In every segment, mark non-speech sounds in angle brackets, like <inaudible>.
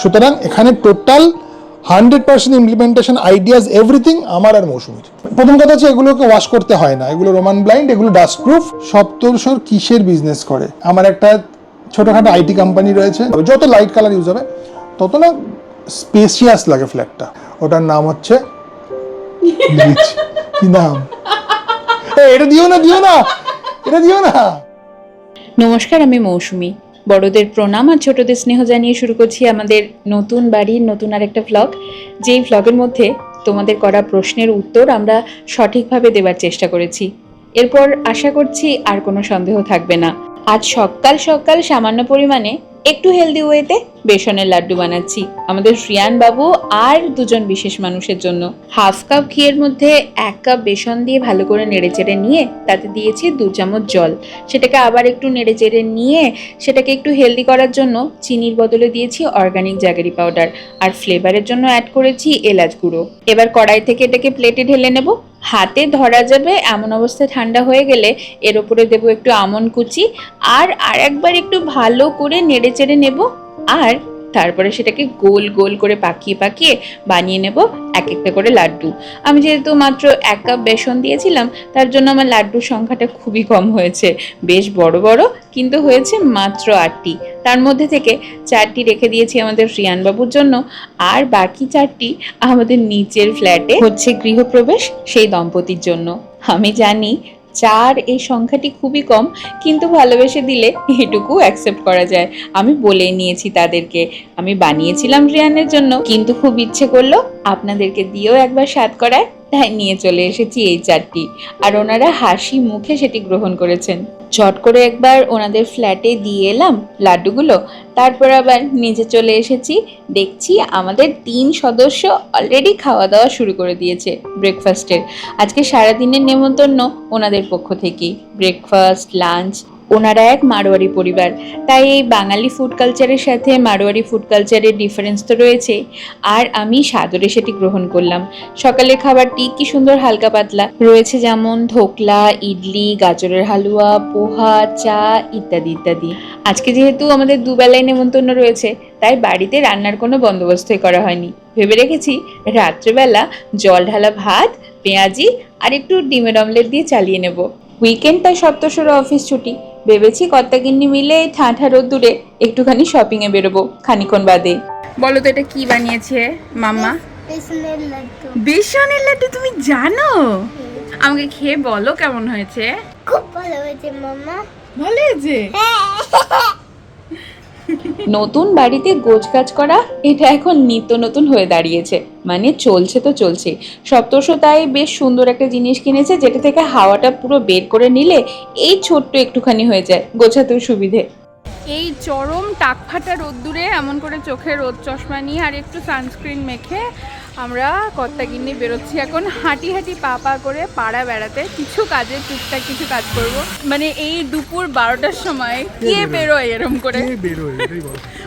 সুতরাং এখানে total hundred percent implementation ideas everything আমার আর মৌসুমীর। প্রথম কথা হচ্ছে এগুলোকে ওয়াশ করতে হয় না। এগুলো রোমান ব্লাইন্ড এগুলো ডাস্ট প্রুফ সপ্তর্ষর কিসের বিজনেস করে? আমার একটা ছোটোখাটো আইটি কোম্পানি রয়েছে। যত লাইট কালার ইউজ হবে, তত না স্পেসিয়াস লাগে ফ্ল্যাটটা ওটার নাম হচ্ছে। কি নাম? এটা দিও না দিও না। এটা দিও না। নমস্কার, আমি মৌসুমি। বড়দের প্রণাম আর ছোটদের স্নেহ জানিয়ে শুরু করছি আমাদের নতুন বাড়ির নতুন আর একটা ভ্লগ যেই ভ্লগের মধ্যে তোমাদের করা প্রশ্নের উত্তর আমরা সঠিকভাবে দেবার চেষ্টা করেছি। এরপর আশা করছি আর কোনো সন্দেহ থাকবে না। আজ সকাল সকাল সামান্য পরিমাণে একটু হেলদি ওয়েতে বেসনের লাড্ডু বানাচ্ছি। আমাদের শ্রিয়ান বাবু আর দুজন বিশেষ মানুষের জন্য। হাফ কাপ ঘিয়ের মধ্যে এক কাপ বেসন দিয়ে ভালো করে নেড়েচেড়ে নিয়ে তাতে দিয়েছি দু চামচ জল। সেটাকে আবার একটু নেড়েচেড়ে নিয়ে সেটাকে একটু হেলদি করার জন্য চিনির বদলে দিয়েছি অর্গানিক জাগারি পাউডার আর ফ্লেভারের জন্য অ্যাড করেছি এলাচ গুঁড়ো। এবার কড়াই থেকে এটাকে প্লেটে ঢেলে নেব। হাতে ধরা যাবে, এমন অবস্থায় ঠান্ডা হয়ে গেলে এর উপরে দেবো একটু আমন কুচি আর আরেকবার একটু ভালো করে নেড়ে চেড়ে নেব আর তারপরে সেটাকে গোল গোল করে পাকিয়ে পাকিয়ে বানিয়ে নেব এক একটা করে লাড্ডু। আমি যেহেতু মাত্র এক কাপ বেসন দিয়েছিলাম, তার জন্য আমার লাড্ডুর সংখ্যাটা খুবই কম হয়েছে, বেশ বড় বড়, কিন্তু হয়েছে মাত্র আটটি। তার মধ্যে থেকে চারটি রেখে দিয়েছি আমাদের রিয়ানবাবুর জন্য। আর বাকি চারটি আমাদের নিচের ফ্ল্যাটে হচ্ছে গৃহপ্রবেশ সেই দম্পতির জন্য। আমি জানি চার এই সংখ্যাটি খুবই কম, কিন্তু ভালোবেসে দিলে এটুকু অ্যাকসেপ্ট করা যায়। আমি বলে নিয়েছি তাদেরকে। আমি বানিয়েছিলাম রিয়ানের জন্য, কিন্তু খুব ইচ্ছে করল আপনাদেরকে দিয়েও একবার স্বাদ করায়। তাই নিয়ে চলে এসেছি এই চারটি। আর ওনারা হাসি মুখে সেটি গ্রহণ করেছেন। চট করে একবার ওনাদের ফ্ল্যাটে দিয়ে এলাম লাড্ডুগুলো, তারপর আবার নিচে চলে এসেছি। দেখছি আমাদের তিন সদস্য অলরেডি খাওয়া দাওয়া শুরু করে দিয়েছে ব্রেকফাস্টের আজকে সারাদিনের নেমন্তন্ন ওনাদের পক্ষ থেকেই। ব্রেকফাস্ট লাঞ্চ ওনারা এক মারোয়ারি পরিবার। তাই এই বাঙালি ফুড কালচারের সাথে মারোয়ারি ফুড কালচারের ডিফারেন্স তো রয়েছে। আর আমি সাদরে সেটি গ্রহণ করলাম। সকালের খাবারটি কি সুন্দর হালকা পাতলা। রয়েছে যেমন ধোকলা, ইডলি, গাজরের হালুয়া, পোহা, চা ইত্যাদি ইত্যাদি। আজকে যেহেতু আমাদের দুবেলায় নেমন্তন্ন রয়েছে, তাই বাড়িতে রান্নার কোনো বন্দোবস্তই করা হয়নি। ভেবে রেখেছি রাত্রেবেলা জল ঢালা ভাত, পেঁয়াজি আর একটু ডিমের অমলেট দিয়ে চালিয়ে নেব। উইকেন্ড তাই সপ্তশোর অফিস ছুটি। ভেবেছি কর্তাগিন্নি মিলে এই ঠাঁঠা রোদ্দুরে একটুখানি শপিংয়ে বেরোবো খানিক্ষণ বাদে। বলো তো এটা কি বানিয়েছে মাম্মা? বেসনের লাড্ডু। লাড্ডু তুমি জানো? আমাকে খেয়ে বলো কেমন হয়েছে। খুব ভালো হয়েছে মামা ভালো হয়েছে? নতুন বাড়িতে গোছ গোছগাছ করা, এটা এখন নিত্য নতুন হয়ে দাঁড়িয়েছে। মানে চলছে তো চলছে। সপ্তর্ষ তাই বেশ সুন্দর একটা জিনিস কিনেছে, যেটা থেকে হাওয়াটা পুরো বের করে নিলে এই ছোট্ট একটুখানি হয়ে যায় গোছাতেও সুবিধে। এই চরম টাকফাটা রোদ্দুরে এমন করে চোখে রোদ চশমা নিয়ে আর একটু সানস্ক্রিন মেখে আমরা কর্তাগিন্নি বেরোচ্ছি এখন। হাঁটি হাঁটি পা পা করে পাড়া বেড়াতে। কিছু কাজে টুকটাক কিছু কাজ করব। মানে এই দুপুর বারোটার সময় কে বেরোয়? এরম করে?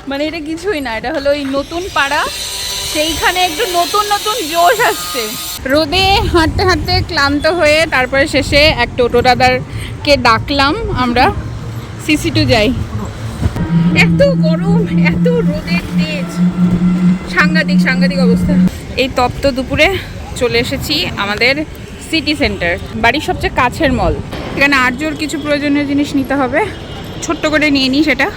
মানে এটা কিছুই না এটা হলো এই নতুন পাড়া। সেইখানে একটু নতুন নতুন জোশ আসছে। রোদে হাঁটতে হাঁটতে ক্লান্ত হয়ে তারপরে শেষে এক টোটো দাদারকে ডাকলাম আমরা। সিসি টু যাই। এত গরম এত রোদের তেজ। সাংঘাতিক সাংঘাতিক অবস্থা। এই তপ্ত দুপুরে চলে এসেছি আমাদের সিটি সেন্টার বাড়ির সবচেয়ে কাছের মল এখানে আর্যর কিছু প্রয়োজনীয় জিনিস নিতে হবে। ছোট্ট করে নিয়ে নিই সেটা।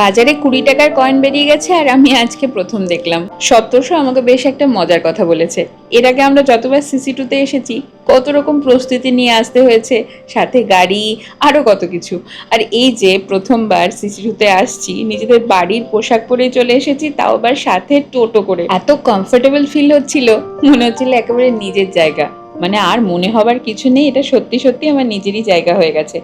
বাজারে কুড়ি টাকার কয়েন বেরিয়ে গেছে আর আমি আজকে প্রথম দেখলাম। সপ্তর্ষ আমাকে বেশ একটা মজার কথা বলেছে। এর আগে আমরা যতবার সিসি টুতে এসেছি, কত রকম প্রস্তুতি নিয়ে আসতে হয়েছে, সাথে গাড়ি আরও কত কিছু। আর এই যে প্রথমবার সিসি টুতে আসছি, নিজেদের বাড়ির পোশাক পরে চলে এসেছি, তাও আবার সাথে টোটো করে। এত কমফোর্টেবল ফিল হচ্ছিল, মনে হচ্ছিল একেবারে নিজের জায়গা। মানে আর মনে হবার কিছু নেই, এটা সত্যি সত্যি আমার নিজেরই জায়গা হয়ে গেছে।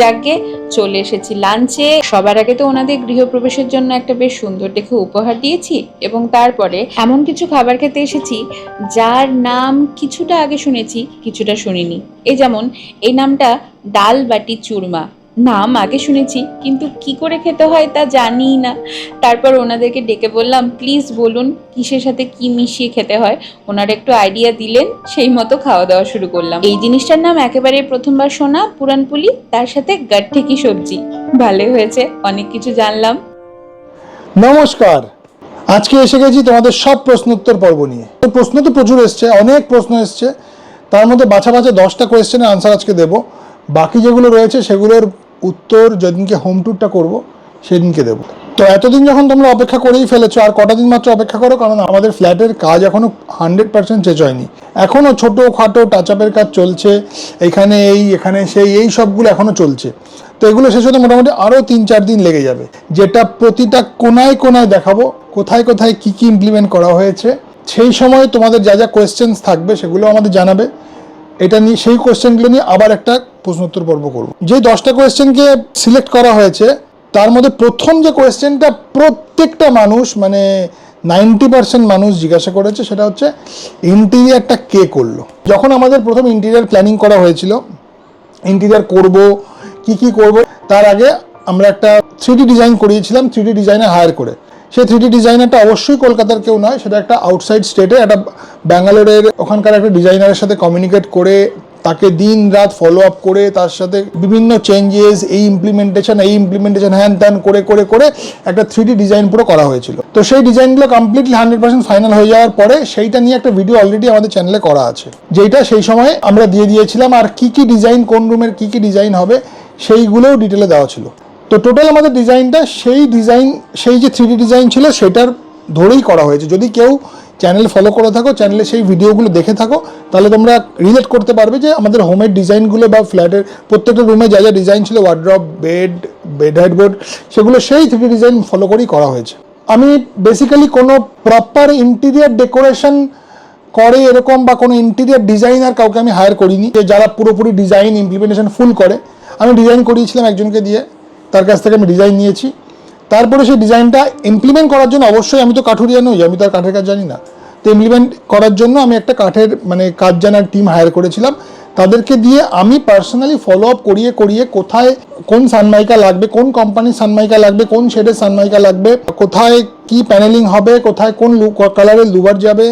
যাকে চলে এসেছি লাঞ্চে সবার আগে তো ওনাদের গৃহপ্রবেশের জন্য একটা বেশ সুন্দর দেখে উপহার দিয়েছি এবং তারপরে এমন কিছু খাবার খেতে এসেছি, যার নাম কিছুটা আগে শুনেছি, কিছুটা শুনিনি। এই যেমন, এই নামটা ডাল বাটি চুরমা। নাম আগে শুনেছি, কিন্তু কি করে খেতে হয় তা জানি না। তারপর ওনাদেরকে ডেকে বললাম, প্লিজ বলুন, কিসের সাথে কি মিশিয়ে খেতে হয়? ওনারা একটু আইডিয়া দিলেন, সেই মতো খাওয়া দাওয়া শুরু করলাম। এই জিনিসটার নাম একেবারে প্রথমবার শোনা পুরানপুলি তার সাথে গাঠেকি সবজি। ভালোই হয়েছে, অনেক কিছু জানলাম। নমস্কার। আজকে এসে গেছি তোমাদের সব প্রশ্ন উত্তর পর্ব নিয়ে। তো প্রশ্ন তো প্রচুর এসছে, অনেক প্রশ্ন এসছে। তার মধ্যে বাছা বাছা দশটা কোয়েশ্চেনের আনসার আজকে দেব। বাকি যেগুলো রয়েছে, সেগুলোর উত্তর যেদিনকে হোম ট্যুরটা করব, সেদিনকে দেবো। তো এতদিন যখন তোমরা অপেক্ষা করেই ফেলেছো, আর কটা দিন মাত্র অপেক্ষা করো, কারণ আমাদের ফ্ল্যাটের কাজ এখনও হান্ড্রেড পার্সেন্ট শেষ হয়নি। এখনও ছোটো খাটো টাচ আপের কাজ চলছে, এখানে এই, এখানে সেই, এই সবগুলো এখনও চলছে। তো এগুলো শেষ হতে মোটামুটি আরও তিন চার দিন লেগে যাবে। যেটা প্রতিটা কোনায় কোনায় দেখাবো, কোথায় কোথায় কি কি ইমপ্লিমেন্ট করা হয়েছে, সেই সময় তোমাদের যা যা কোয়েশ্চেন্স থাকবে সেগুলো আমাদের জানাবে। এটা নিয়ে, সেই কোয়েশ্চেনগুলো নিয়ে আবার একটা প্রশ্নোত্তর পর্ব করব। যে দশটা কোয়েশ্চেনকে সিলেক্ট করা হয়েছে, তার মধ্যে প্রথম যে কোয়েশ্চেনটা প্রত্যেকটা মানুষ মানে নাইনটি পার্সেন্ট মানুষ জিজ্ঞাসা করেছে, সেটা হচ্ছে ইন্টিরিয়ারটা কে করল? যখন আমাদের প্রথম ইন্টিরিয়ার প্ল্যানিং করা হয়েছিল ইন্টিরিয়ার করব, কি কি করব, তার আগে আমরা একটা থ্রি ডিজাইন করিয়েছিলাম থ্রি ডিজাইনার হায়ার করে। সেই থ্রি ডিজাইনারটা অবশ্যই কলকাতার কেউ নয়, সেটা একটা আউটসাইড স্টেটে একটা ব্যাঙ্গালোরের ওখানকার একটা ডিজাইনারের সাথে কমিউনিকেট করে তাকে দিন রাত ফলো আপ করে তার সাথে বিভিন্ন চেঞ্জেস এই ইমপ্লিমেন্টেশন এই ইমপ্লিমেন্টেশন হ্যান ত্যান করে করে করে একটা থ্রি ডিজাইন পুরো করা হয়েছিল। তো সেই ডিজাইনগুলো কমপ্লিটলি হান্ড্রেড পার্সেন্ট ফাইনাল হয়ে যাওয়ার পরে সেইটা নিয়ে একটা ভিডিও অলরেডি আমাদের চ্যানেলে করা আছে। যেটা সেই সময় আমরা দিয়ে দিয়েছিলাম আর কি কি ডিজাইন কোন রুমের কি কি ডিজাইন হবে সেইগুলোও ডিটেলে দেওয়া ছিল। তো টোটাল আমাদের ডিজাইনটা সেই ডিজাইন সেই যে থ্রি ডিজাইন ছিল সেটার ধরেই করা হয়েছে। যদি কেউ চ্যানেল ফলো করে থাকো চ্যানেলে সেই ভিডিওগুলো দেখে থাকো, তাহলে তোমরা রিলেট করতে পারবে যে আমাদের হোমের ডিজাইনগুলো বা ফ্ল্যাটের প্রত্যেকটা রুমে যা যা ডিজাইন ছিল ওয়ার্ড্রপ বেড বেড হেডবোর্ড সেগুলো সেই থ্রি ডিজাইন ফলো করেই করা হয়েছে। আমি বেসিক্যালি কোনো প্রপার ইন্টিরিয়ার ডেকোরেশন করে এরকম বা কোনো ইন্টিরিয়ার ডিজাইনার কাউকে আমি হায়ার করিনি, যে যারা পুরোপুরি ডিজাইন ইমপ্লিমেন্টেশন ফুল করে। আমি ডিজাইন করিয়েছিলাম একজনকে দিয়ে, তার কাছ থেকে আমি ডিজাইন নিয়েছি। তারপরে সেই ডিজাইনটা ইমপ্লিমেন্ট করার জন্য অবশ্যই আমি তো কাঠুরিয়া নই, আমি তো আর কাঠের কাজ জানি না। তো ইমপ্লিমেন্ট করার জন্য আমি একটা কাঠের মানে কাজ জানার টিম হায়ার করেছিলাম। তাদেরকে দিয়ে আমি পার্সোনালি ফলো আপ করিয়ে করিয়ে কোথায় কোন সানমাইকা লাগবে, কোন কোম্পানির সানমাইকা লাগবে, কোন শেডের সানমাইকা লাগবে, কোথায় কি প্যানেলিং হবে, কোথায় কোন কালারের লুবার যাবে,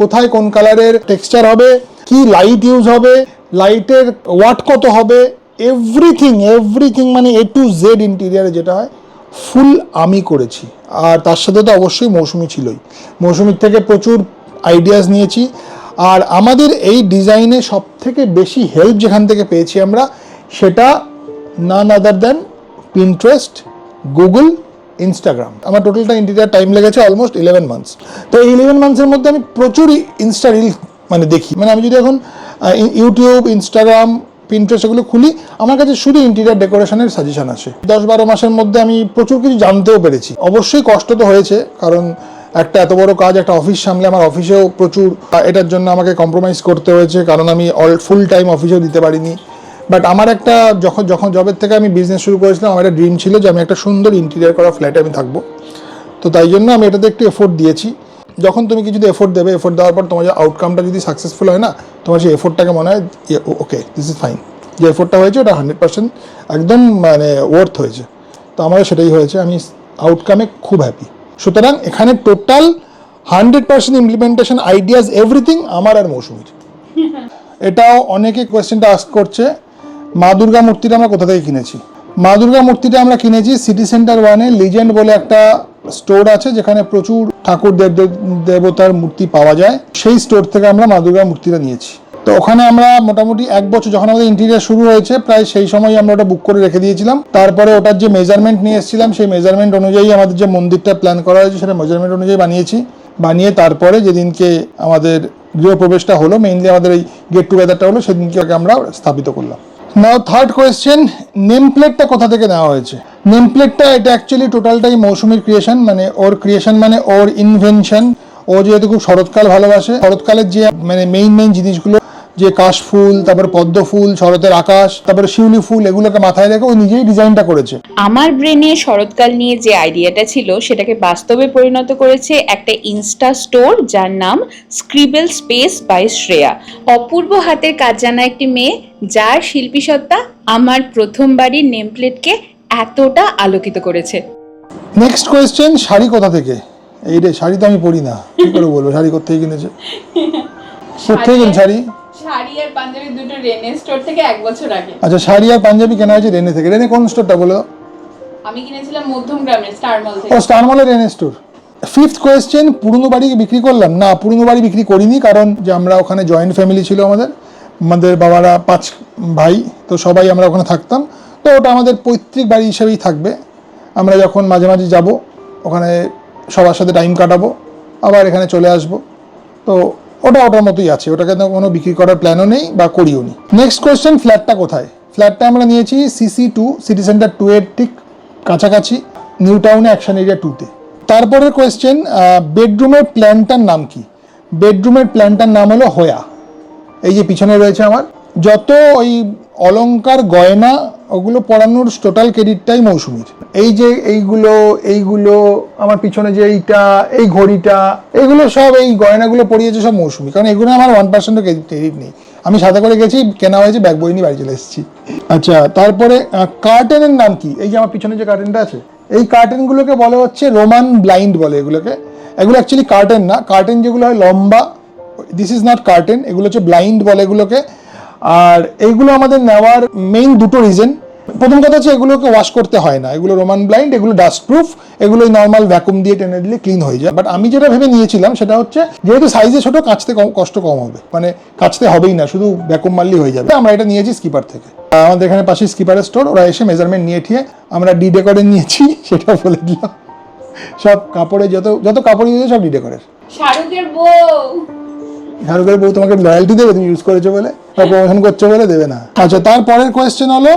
কোথায় কোন কালারের টেক্সচার হবে, কি লাইট ইউজ হবে লাইটের ওয়াট কত হবে এভরিথিং এভরিথিং মানে এ টু জেড ইন্টিরিয়ারে যেটা হয় ফুল আমি করেছি। আর তার সাথে তো অবশ্যই মৌসুমি ছিলই। মৌসুমির থেকে প্রচুর আইডিয়াস নিয়েছি। আর আমাদের এই ডিজাইনে সব থেকে বেশি হেল্প যেখান থেকে পেয়েছি আমরা, সেটা none other than Pinterest Google Instagram আমার টোটালটা ইন্টিরিয়ার টাইম লেগেছে অলমোস্ট ইলেভেন মান্থস তো এই ইলেভেন মান্থসের মধ্যে আমি প্রচুর ইনস্টা রিল মানে দেখি। মানে আমি যদি এখন ইউটিউব ইনস্টাগ্রাম পিন্টারেস্ট এগুলো খুলি, আমার কাছে শুধু ইন্টেরিয়ার ডেকোরেশনের সাজেশন আসে দশ বারো মাসের মধ্যে আমি প্রচুর কিছু জানতেও পেরেছি। অবশ্যই কষ্ট তো হয়েছে, কারণ একটা এত বড় কাজ, একটা অফিস সামলে আমার অফিসেও প্রচুর এটার জন্য আমাকে কম্প্রোমাইজ করতে হয়েছে, কারণ আমি অল ফুল টাইম অফিসেও দিতে পারিনি। বাট আমার একটা, যখন যখন জবের থেকে আমি বিজনেস শুরু করেছিলাম, আমার একটা ড্রিম ছিল যে আমি একটা সুন্দর ইন্টেরিয়ার করা ফ্ল্যাটে আমি থাকব। তো তাই জন্য আমি এটাতে একটু এফোর্ট দিয়েছি। যখন তুমি কিছু এফোর্ট দেবে এফোর্ট দেওয়ার পর তোমার যে আউটকামটা যদি সাকসেসফুল হয় না, তোমার সেই এফোর্টটাকে মনে হয় ওকে দিস ইজ ফাইন যে এফোর্টটা হয়েছে, ওটা হান্ড্রেড পার্সেন্ট একদম মানে ওয়ার্থ হয়েছে। তো আমারও সেটাই হয়েছে, আমি আউটকামে খুব হ্যাপি সুতরাং এখানে total hundred percent implementation ideas everything আমার আর মৌসুমির। এটাও অনেকে কোয়েশ্চেনটা আস্ক করছে, মা দুর্গা মূর্তিটা আমরা কোথা থেকে কিনেছি? মা দুর্গা মূর্তিটা আমরা কিনেছি সিটি সেন্টার ওয়ানে লিজেন্ড বলে একটা স্টোর আছে, যেখানে প্রচুর ঠাকুর দেব দেব- দেবতার মূর্তি পাওয়া যায়, সেই স্টোর থেকে আমরা মা দুর্গা মূর্তিটা নিয়েছি। তো ওখানে আমরা মোটামুটি এক বছর যখন আমাদের ইন্টিরিয়ার শুরু হয়েছে, প্রায় সেই সময় আমরা ওটা বুক করে রেখে দিয়েছিলাম। তারপরে ওটার যে মেজারমেন্ট নিয়ে এসেছিলাম, সেই মেজারমেন্ট অনুযায়ী আমাদের যে মন্দিরটা প্ল্যান করা হয়েছে, সেটা মেজারমেন্ট অনুযায়ী বানিয়েছি। বানিয়ে তারপরে যেদিনকে আমাদের গৃহপ্রবেশটা হলো মেইনলি আমাদের এই গেট টুগেদারটা হলো, সেদিনকে আমরা স্থাপিত করলাম। নাও থার্ড কোয়েশ্চেন নেম প্লেটটা কোথা থেকে নেওয়া হয়েছে? নেম প্লেটটা এটা অ্যাকচুয়ালি টোটালটাই মৌসুমীর ক্রিয়েশন মানে ওর ক্রিয়েশন মানে ওর ইনভেনশন ও যেহেতু খুব শরৎকাল ভালোবাসে, শরৎকালের যে মানে মেইন মেইন জিনিসগুলো, যে কাশফুল তারপর পদ্ম ফুল, শরতের আকাশ, তারপর শিউলি ফুল, এগুলোকে মাথায় রেখে ও নিজেই ডিজাইনটা করেছে। আমার ব্রেনে শরৎকাল নিয়ে যে আইডিয়াটা ছিল, সেটাকে বাস্তবে পরিণত করেছে একটা ইনস্টা স্টোর যার নাম স্ক্রিবেল স্পেস বাই শ্রেয়া অপূর্ব হাতের কাজ জানা একটি মেয়ে, যার শিল্পী সত্তা আমার প্রথমবারই নেমপ্লেটকে এতটা আলোকিত করেছে। নেক্সট কোয়েশ্চেন শাড়ি কোথা থেকে? এই রে শাড়ি তো আমি পরি না। কি করে বলব শাড়ি কোথেকে কিনেছে? <laughs> কোথেকে কিন শাড়ি? শাড়ি আর পাঞ্জাবি দুটো রেনে স্টোর থেকে এক বছর আগে। আচ্ছা শাড়ি আর পাঞ্জাবি কেনা হয়েছে রেনে থেকে। রেনে কোন স্টোরটা বলো আমি কিনেছিলাম মধ্যম গ্রামের স্টার মল থেকে। ও স্টার মলের রেনে স্টোর ফিফথ কোয়েশ্চেন পুরনো বাড়ি বিক্রি করলাম? না পুরনো বাড়ি বিক্রি করিনি কারণ যে আমরা ওখানে জয়েন্ট ফ্যামিলি ছিল আমাদের আমাদের বাবারা পাঁচ ভাই তো সবাই আমরা ওখানে থাকতাম। তো ওটা আমাদের পৈতৃক বাড়ি হিসেবেই থাকবে। আমরা যখন মাঝে মাঝে যাব, ওখানে সবার সাথে টাইম কাটাবো, আবার এখানে চলে আসব। তো ওটা ওটার মতোই আছে, ওটাকে কোনো বিক্রি করার প্ল্যানও নেই বা করিও নি। নেক্সট কোয়েশ্চেন ফ্ল্যাটটা কোথায়? ফ্ল্যাটটা আমরা নিয়েছি C C two city centre two এর ঠিক কাছাকাছি নিউ টাউনে অ্যাকশন এরিয়া টুতে তারপরের কোয়েশ্চেন বেডরুমের প্ল্যানটার নাম কি? বেডরুমের প্ল্যানটার নাম হলো হোয়া এই যে পিছনে রয়েছে আমার। যত ওই অলংকার, গয়না, ওগুলো পরানোর টোটাল ক্রেডিটটাই মৌসুমির। এই যে এইগুলো এইগুলো, আমার পিছনে যে এইটা, এই ঘড়িটা এইগুলো সব এই গয়নাগুলো পড়িয়েছে সব মৌসুমি। কারণ এগুলো আমার ওয়ান পার্সেন্টও ক্রেডিট নেই। আমি সাথে করে গেছি, কেনা হয়েছে, ব্যাগ বই নিয়ে বাড়ি চলে এসেছি। আচ্ছা তারপরে কার্টেনের নাম কি? এই যে আমার পিছনে যে কার্টেনটা আছে, এই কার্টেনগুলোকে বলা হচ্ছে রোমান ব্লাইন্ড বলে এগুলোকে। এগুলো অ্যাকচুয়ালি কার্টেন না। কার্টেন যেগুলো হয় লম্বা দিস ইজ নট কার্টেন এগুলো হচ্ছে ব্লাইন্ড বলে এগুলোকে। আর এইগুলো আমাদের নেওয়ার মেইন দুটো রিজন প্রথম কথা হচ্ছে এগুলোকে ওয়াশ করতে হয় না। এগুলো রোমান ব্লাইন্ড এগুলো ডাস্ট প্রুফ এগুলো নর্মাল ভ্যাকুম দিয়ে টেনে দিলে ক্লিন হয়ে যায়। বাট আমি যেটা ভেবে নিয়েছিলাম সেটা হচ্ছে যেহেতু সাইজে ছোট কাচতে কম কষ্ট কম হবে। মানে কাচতে হবেই না শুধু ভ্যাকুম মারলেই হয়ে যাবে। আমরা এটা নিয়েছি স্কিপার থেকে। আমাদের এখানে পাশে স্কিপারের স্টোর ওরা এসে মেজারমেন্ট নিয়ে ঠিয়ে আমরা ডি ডেকরে নিয়েছি সেটা বলে দিলাম। সব কাপড়ে যত যত কাপড় ইউজ সব ডি ডেকরের শাহরুখের বউ। শাহরুখের বউ তোমাকে লয়্যালটি দেবে তুমি ইউজ করেছ বলে? বা প্রমোশন করছ বলে দেবে না। আচ্ছা তারপরের কোয়েশ্চেন হলো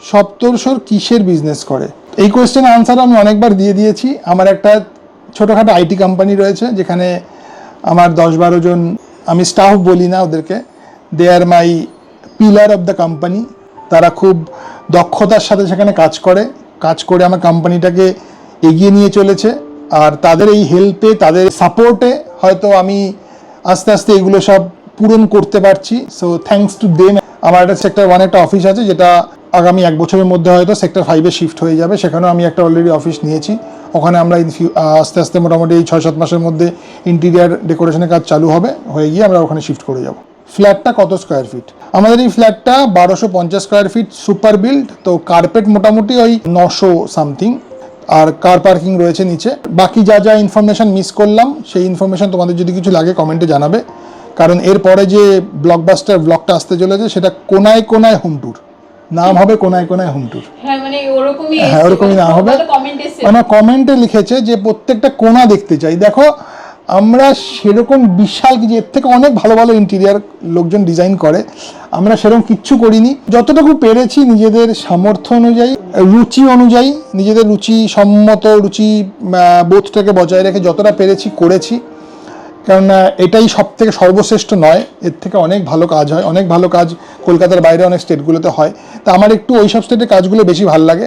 সপ্তর্ষর কিসের বিজনেস করে? এই কোয়েশ্চেন আনসার আমি অনেকবার দিয়ে দিয়েছি। আমার একটা ছোটোখাটো আইটি কোম্পানি রয়েছে যেখানে আমার দশ বারো জন আমি স্টাফ বলি না ওদেরকে they are my pillar of the company তারা খুব দক্ষতার সাথে সেখানে কাজ করে কাজ করে আমার কোম্পানিটাকে এগিয়ে নিয়ে চলেছে। আর তাদের এই হেল্পে তাদের সাপোর্টে হয়তো আমি আস্তে আস্তে এগুলো সব পূরণ করতে পারছি। সো থ্যাঙ্কস টু দেম আমার একটা সেক্টর ওয়ান একটা অফিস আছে, যেটা আগামী এক বছরের মধ্যে হয়তো সেক্টর ফাইভে শিফট হয়ে যাবে। সেখানেও আমি একটা অলরেডি অফিস নিয়েছি। ওখানে আমরা আস্তে আস্তে মোটামুটি এই ছয় সাত মাসের মধ্যে ইন্টিরিয়ার ডেকোরেশনের কাজ চালু হবে। হয়ে গিয়ে আমরা ওখানে শিফট করে যাব। ফ্ল্যাটটা কত স্কোয়ার ফিট আমাদের এই ফ্ল্যাটটা বারোশো পঞ্চাশ স্কোয়ার ফিট সুপার বিল্ড তো কার্পেট মোটামুটি ওই নশো সামথিং আর কার পার্কিং রয়েছে নিচে। বাকি যা যা ইনফরমেশন মিস করলাম, সেই ইনফরমেশন তোমাদের যদি কিছু লাগে কমেন্টে জানাবে। কারণ এরপরে যে ব্লকবাস্টার ব্লকটা আসতে চলেছে সেটা কোনায় কোনায় হোম ট্যুর নাম হবে কোনায় কোনায় হোম ট্যুর হ্যাঁ মানে ওরকমই হ্যাঁ ওরকমই না হবে। আমার কমেন্টে লিখেছে যে প্রত্যেকটা কোণা দেখতে চাই। দেখো আমরা সেরকম বিশাল কিছু এর থেকে অনেক ভালো ভালো ইন্টেরিয়ার লোকজন ডিজাইন করে। আমরা সেরকম কিচ্ছু করিনি। যতটুকু পেরেছি নিজেদের সামর্থ্য অনুযায়ী রুচি অনুযায়ী নিজেদের রুচি সম্মত রুচি বোধটাকে বজায় রেখে যতটা পেরেছি করেছি। আহ, এটাই সব থেকে সর্বশ্রেষ্ঠ নয়। এর থেকে অনেক ভালো কাজ হয় অনেক ভালো কাজ কলকাতার বাইরে অনেক স্টেটগুলোতে হয়। তা আমার একটু ওই সব স্টেটের কাজগুলো বেশি ভালো লাগে।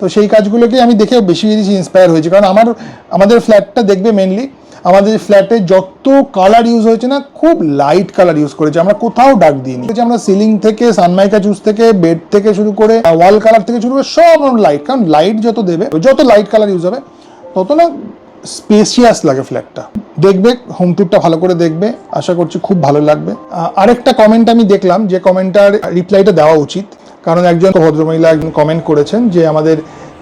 তো সেই কাজগুলোকে আমি দেখে বেশি বেশি ইন্সপায়ার হয়েছি। কারণ আমার আমাদের ফ্ল্যাটটা দেখবে মেনলি আমাদের ফ্ল্যাটে যত কালার ইউজ হয়েছে না খুব লাইট কালার ইউজ করেছে। আমরা কোথাও ডাক দিইনি। আমরা সিলিং থেকে সানমাইকা চুজ থেকে বেড থেকে শুরু করে ওয়াল কালার থেকে শুরু করে সব লাইট কারণ লাইট যত দেবে যত লাইট কালার ইউজ হবে তত না স্পেসিয়াস লাগে ফ্ল্যাটটা দেখবে হোম ট্যুরটা ভালো করে দেখবে, আশা করছি খুব ভালো লাগবে। আরেকটা কমেন্ট আমি দেখলাম, যে কমেন্টটার রিপ্লাইটা দেওয়া উচিত। কারণ একজন ভদ্রমহিলা একজন কমেন্ট করেছেন, যে আমাদের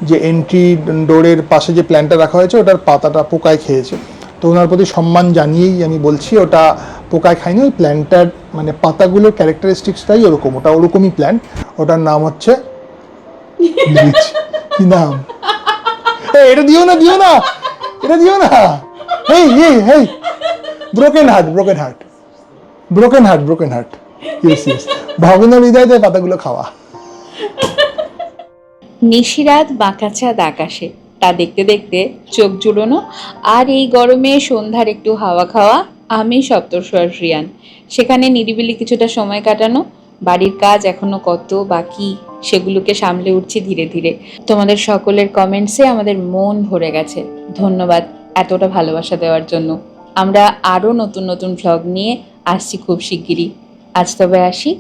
যে এন্ট্রি ডোরের পাশে যে প্ল্যানটা রাখা হয়েছে, ওটার পাতাটা পোকায় খেয়েছে। তো ওনার প্রতি সম্মান জানিয়েই আমি বলছি, ওটা পোকায় খায়নি, ওই প্ল্যানটার মানে পাতাগুলোর ক্যারেক্টারিস্টিক্সটাই ওরকম, ওটা ওরকমই প্ল্যান ওটার নাম হচ্ছে কি নাম? এটা দিও না দিও না, এটা দিও না। Hey hey hey broken heart broken heart broken heart broken heart yes yes ভগ্ন হৃদয় দেয় পাতাগুলো খাওয়া। নিশিরাত বাঁকাচাঁদ আকাশে। তা দেখতে দেখতে চোখ জুড়োনো আর এই গরমে সন্ধ্যার একটু হাওয়া খাওয়া আমি সপ্তস্বর রিয়ান। সেখানে নিরিবিলি কিছুটা সময় কাটানো। বাড়ির কাজ এখনও কত বাকি সেগুলোকে সামলে উঠছি ধীরে ধীরে। তোমাদের সকলের কমেন্টসে আমাদের মন ভরে গেছে। ধন্যবাদ। এতটা ভালোবাসা দেওয়ার জন্য। আমরা আরও নতুন নতুন ভ্লগ নিয়ে আসছি খুব শিগগিরই। আজ তবে আসি।